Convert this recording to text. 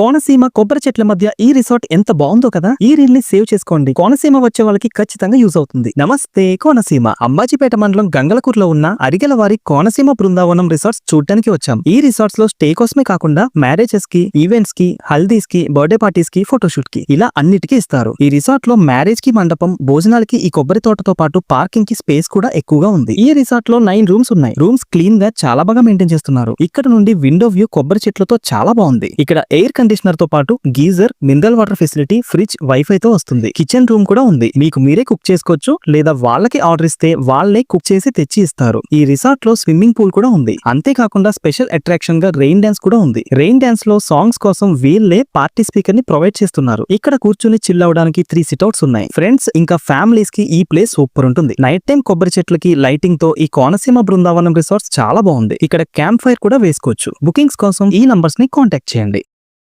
కోనసీమ కొబ్బరి చెట్ల మధ్య ఈ రిసార్ట్ ఎంత బాగుందో కదా? ఈ రీల్ని సేవ్ చేసుకోండి. కోనసీమ వచ్చే వాళ్ళకి ఖచ్చితంగా యూజ్ అవుతుంది. నమస్తే కోనసీమ. అంబాజీపేట మండలం గంగలకూరులో ఉన్న అరిగెలవారి కోనసీమ బృందావనం రిసార్ట్స్ చూడటానికి వచ్చాం. ఈ రిసార్ట్స్లో స్టే కోసమే కాకుండా మ్యారేజెస్కి ఈవెంట్స్కి హల్దీస్కి బర్త్డే పార్టీస్కి ఫోటోషూట్కి ఇలా అన్నిటికీ ఇస్తారు. ఈ రిసార్ట్లో మ్యారేజ్కి మండపం భోజనాలకి ఈ కొబ్బరి తోటతో పాటు పార్కింగ్కి స్పేస్ కూడా ఎక్కువగా ఉంది. ఈ రిసార్ట్లో నైన్ రూమ్స్ ఉన్నాయి. రూమ్స్ క్లీన్గా చాలా బాగా మెయింటైన్ చేస్తున్నారు. ఇక్కడ నుండి విండో వ్యూ కొబ్బరి చెట్లతో చాలా బాగుంది. ఇక్కడ ఎయిర్ కండిషనర్తో పాటు geyser mineral water facility fridge wifi తో వస్తుంది. కిచెన్ రూమ్ కూడా ఉంది. మీకు మీరే కుక్ చేసుకోవచ్చు లేదా వాళ్ళకి ఆర్డర్ ఇస్తే వాళ్ళే కుక్ చేసి తెచ్చి ఇస్తారు. ఈ రిసార్ట్లో స్విమ్మింగ్ పూల్ కూడా ఉంది. అంతేకాకుండా స్పెషల్ అట్రాక్షన్గా రెయిన్ డాన్స్ కూడా ఉంది. రెయిన్ డాన్స్లో సాంగ్స్ కోసం వీళ్ళే పార్టీ స్పీకర్ని ప్రొవైడ్ చేస్తున్నారు. ఇక్కడ కూర్చుని చిల్ అవడానికి త్రీ సిట్అవుట్స్ ఉన్నాయి. ఫ్రెండ్స్ ఇంకా ఫ్యామిలీస్కి ఈ ప్లేస్ సూపర్ ఉంటుంది. నైట్ టైం కొబ్బరి చెట్లకి లైటింగ్తో ఈ కోనసీమ బృందావనం రిసార్ట్స్ చాలా బాగుంది. ఇక్కడ క్యాంప్ ఫైర్ కూడా వేసుకోవచ్చు. బుకింగ్స్ కోసం ఈ నంబర్స్ని కాంటాక్ట్ చేయండి.